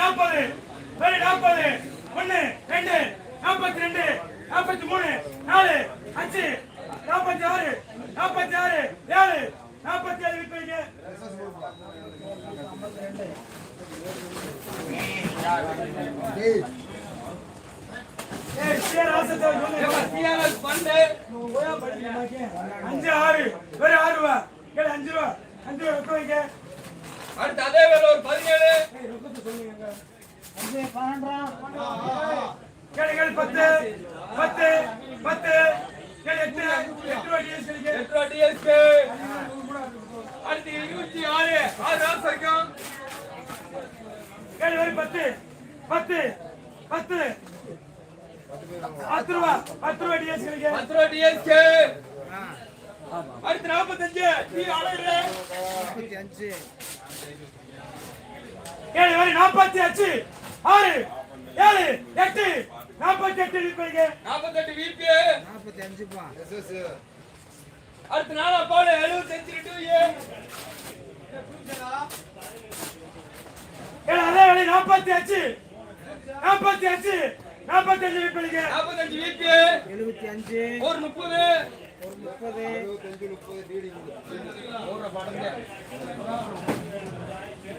நாற்பது நாற்பது ரெண்டு நாற்பத்தி ரெண்டு. நாற்பத்தி மூணு நாலு. அஞ்சு. நாற்பத்தி ஆறு நாற்பத்தி ஆறு ஏழு நாற்பத்தி ஏழு சொல்லு. அஞ்சு ஆறு வேறு ஆறு ரூபா கேளு அஞ்சு ரூபா அஞ்சு ரூபா ரொக்கம் வைக்க அடுத்து அதே வேலை ஒரு பதினேழு ரொக்கத்தை சொல்லுங்க கேளு கேளு பத்து பத்து பத்து கேளு எட்டு எட்டு ரூபா டிஎஸ் எட்டு ரூபா டிஎஸ்பி அடுத்து இருபத்தி ஆறு ஆறு ராசம் இருக்கும் கேளு வேறு பத்து பத்து பத்து பத்து ரூபா பத்து ரூபா டிஎஸ் கிடைக்கு பத்து ரூபா டிஎஸ்பி அடுத்து நாற்பத்தஞ்சு நீ அழகு கேளு வேறு நாற்பத்தி அஞ்சு. ஆறு ஏழு எட்டு. நாற்பத்தி எட்டு விற்பனைக்கு நாற்பத்தெட்டு விபி அடுத்து நாலா பால் எழுபத்தஞ்சு டூ ஏ. கேளு அதே வேலை நாற்பத்தி அஞ்சு. நாற்பத்தி அஞ்சு. நாற்பத்தி அஞ்சு விற்பனைக்கு நாற்பத்தஞ்சு விபி எழுபத்தி அஞ்சு. ஒரு முப்பது. ஒரு முப்பது.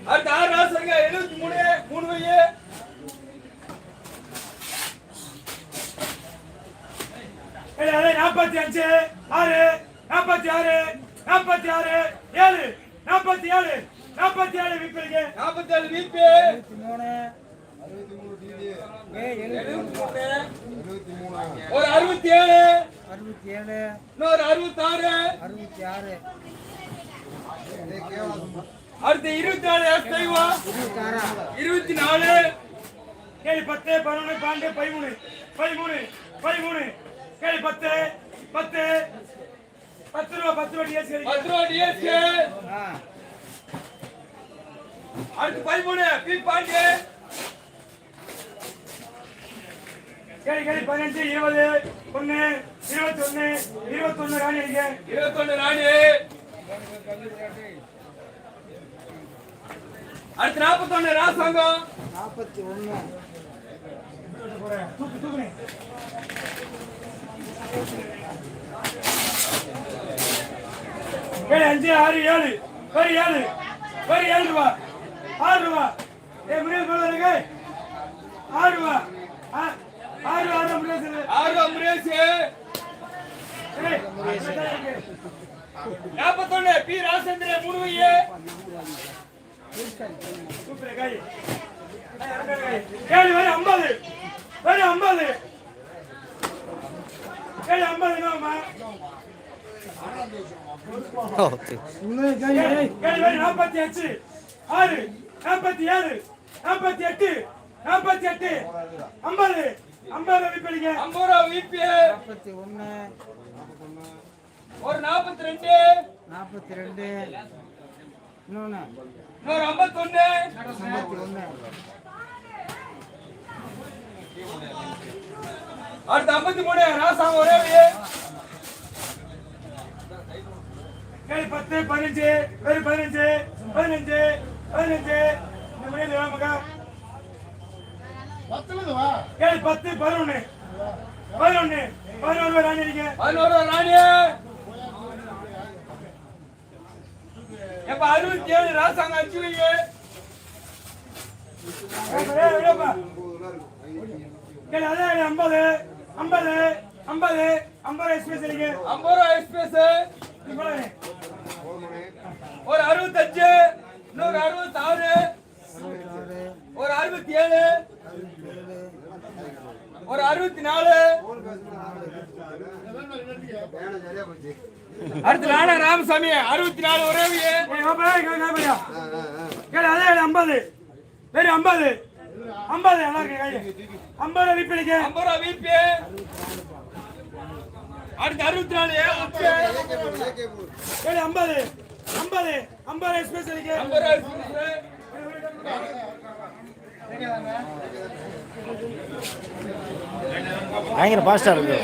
அடுத்து ஆறு ராசங்க எழுபத்தி மூணு மூணு வையே நாற்பத்தி அஞ்சு ஆறு நாற்பத்தி ஆறு நாற்பத்தி ஆறு ஏழு. நாற்பத்தி ஏழு நாற்பத்தி ஏழு விற்பனைக்கு நாற்பத்தேழு விபி எழுபத்தி மூணு ஏ எழுபத்தி மூணு ஒரு அறுபத்தி ஏழு அறுபத்தி ஏழு இன்னொரு அறுபத்தாறு. அறுபத்தி ஆறு அடுத்து இருபத்தி நாலு எஸ்ஐவா இருபத்தி ஆறா இருபத்தி நாலு கேள்வி பத்து பதினொன்று பன்னெண்டு பதிமூணு. பதிமூணு பதிமூணு. கேள்வி பத்து பத்து. பத்து ரூபா பத்து ரூபா டிஎஸ் கிடைக்கும் பத்து ரூபா டிஎஸ்கே ஆ. அடுத்து பதிமூணு பி பாண்டி கேள்வி கேள்வி பதினஞ்சு இருபது ஒன்று இருபத்தி ஒன்று இருபத்தொன்னு ராணி அடிக்க இருபத்தொன்னு ராணி. அடுத்து நாற்பத்தொன்னு ராசங்கம் நாற்பத்தி ஒன்று தூக்கு தூக்குனே ஏழு அஞ்சு ஆறு ஏழு. ஒரு ஏழு. ஒரு ஏழு ரூபா. ஆறு ரூபா. ஏ சொல்லுங்க ஆறு ரூபா. ஆ- ஆறு முடியாது நாற்பத்தொன்னு பி ராசேந்திர மூணு வையே ஏழு ஐம்பது. வரை ஐம்பது. ஏழு ஐம்பது என்னம்மா? ஏழு நாற்பத்தி அஞ்சு ஆறு நாற்பத்தி ஏழு நாற்பத்தி எட்டு நாற்பத்தி எட்டு ஐம்பது. ஐம்பது விற்பனைங்க ஐம்பது ரூபா விபி நாற்பத்தி ஒன்று ஒரு நாற்பத்தி ரெண்டு. நாற்பத்தி ரெண்டு. இன்னொன்று இன்னொரு ஐம்பத்தொன்னு. ஐம்பத்தி ஒன்று அடுத்து ஐம்பத்தி மூணு. ராசாங்க ஒரே ஏழு பத்து பதினஞ்சு ஒரு பதினஞ்சு பதினஞ்சு பதினஞ்சு. இந்த வேணுமாக்கா ஏழு பத்து பதினொன்று பதினொன்று பதினொன்று ரூபாய் ராணி அடிங்க பதினோரு ராணி எப்ப அறுபத்தி ஏழு ராசாங்க ஏழு ஐம்பது ஐம்பது ஐம்பது ஐம்பது எக்ஸ்பிரஸ் அடிங்க. ஐம்பது ரூபா எக்ஸ்பிரஸ் ஒரு அறுபத்தஞ்சு இன்னொரு அறுபத்தாறு அறுபத்தாறு ஒரு அறுபத்தி ஏழு ஒரு அறுபத்தி நாலு அடுத்து நானா ராமசாமி அறுபத்தி நாலு ஒரே வையே. ஏய், வாப்பா, ஏய், இங்க வா, ஐயா. ஏழு அதே ஐம்பது. வெறும் ஐம்பது. ஐம்பது நல்லா இருக்கு கையில் ஐம்பது ஐம்பது ரூபா விபி அடுத்து அறுபத்தி நாலு ஐம்பது. ஐம்பது. ஐம்பது எக்ஸ்பிரஸ் அடிங்க ஐம்பது ரூபா. பயங்கர ஃபாஸ்ட்டாக இருக்கு.